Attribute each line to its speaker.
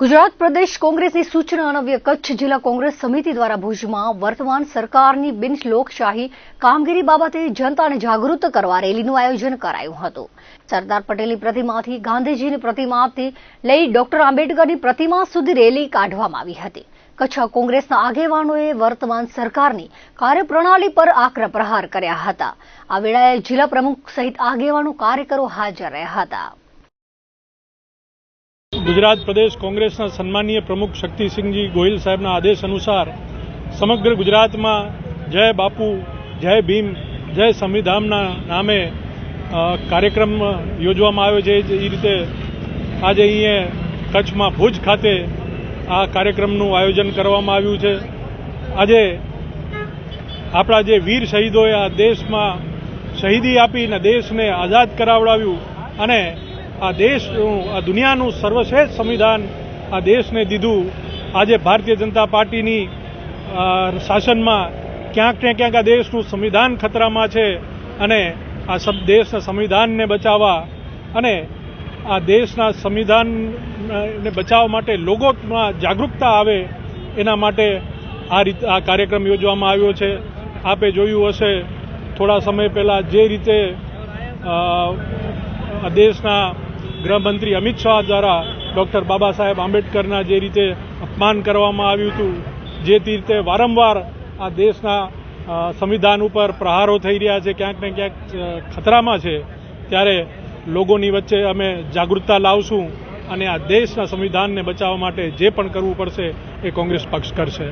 Speaker 1: ગુજરાત પ્રદેશ કોંગ્રેસની સૂચના અનવ્ય કચ્છ જિલ્લા કોંગ્રેસ સમિતિ દ્વારા ભુજમાં વર્તમાન સરકારની બિન લોકશાહી કામગીરી બાબતે જનતાને જાગૃત કરવા રેલીનું આયોજન કરાયું હતું. સરદાર પટેલની પ્રતિમાથી, ગાંધીજીની પ્રતિમાથી લઈ ડોક્ટર આંબેડકરની પ્રતિમા સુધી રેલી કાઢવામાં આવી હતી. કચ્છ કોંગ્રેસના આગેવાનોએ વર્તમાન સરકારની કાર્યપ્રણાલી પર આકરા પ્રહાર કર્યા હતા. આ વેળાએ જિલ્લા પ્રમુખ સહિત આગેવાનો કાર્યકરો હાજર રહ્યા હતા.
Speaker 2: ગુજરાત પ્રદેશ કોંગ્રેસના સન્માનીય પ્રમુખ શક્તિસિંહજી ગોહિલ સાહેબના આદેશ અનુસાર સમગ્ર ગુજરાતમાં જય બાપુ, જય ભીમ, જય સંવિધાનના નામે કાર્યક્રમ યોજવામાં આવ્યો છે. એ રીતે આજે અહીંયા કચ્છમાં ભુજ ખાતે આ કાર્યક્રમનું આયોજન કરવામાં આવ્યું છે. આજે આપણા જે વીર શહીદોએ આ દેશમાં શહીદી આપીને દેશને આઝાદ કરાવડાવ્યું અને આ દેશનું આ દુનિયાનું સર્વશ્રેષ્ઠ સંવિધાન આ દેશને દીધું. આજે ભારતીય જનતા પાર્ટીની શાસનમાં ક્યાંક ને ક્યાંક આ દેશનું સંવિધાન ખતરામાં છે અને આ સબ, દેશના સંવિધાનને બચાવવા અને આ દેશના સંવિધાનને બચાવવા માટે લોકોમાં જાગૃતતા આવે એના માટે આ રીત, આ કાર્યક્રમ યોજવામાં આવ્યો છે. આપે જોયું હશે, થોડા સમય પહેલાં જે રીતે દેશના ગૃહમંત્રી અમિત શાહ દ્વારા ડૉક્ટર બાબા સાહેબ આંબેડકરના જે રીતે અપમાન કરવામાં આવ્યું હતું, જે રીતે વારંવાર આ દેશના સંવિધાન ઉપર પ્રહારો થઈ રહ્યા છે, ક્યાંક ને ક્યાંક ખતરામાં છે, ત્યારે લોકોની વચ્ચે અમે જાગૃતતા લાવશું અને આ દેશના સંવિધાનને બચાવવા માટે જે પણ કરવું પડશે એ કોંગ્રેસ પક્ષ કરશે.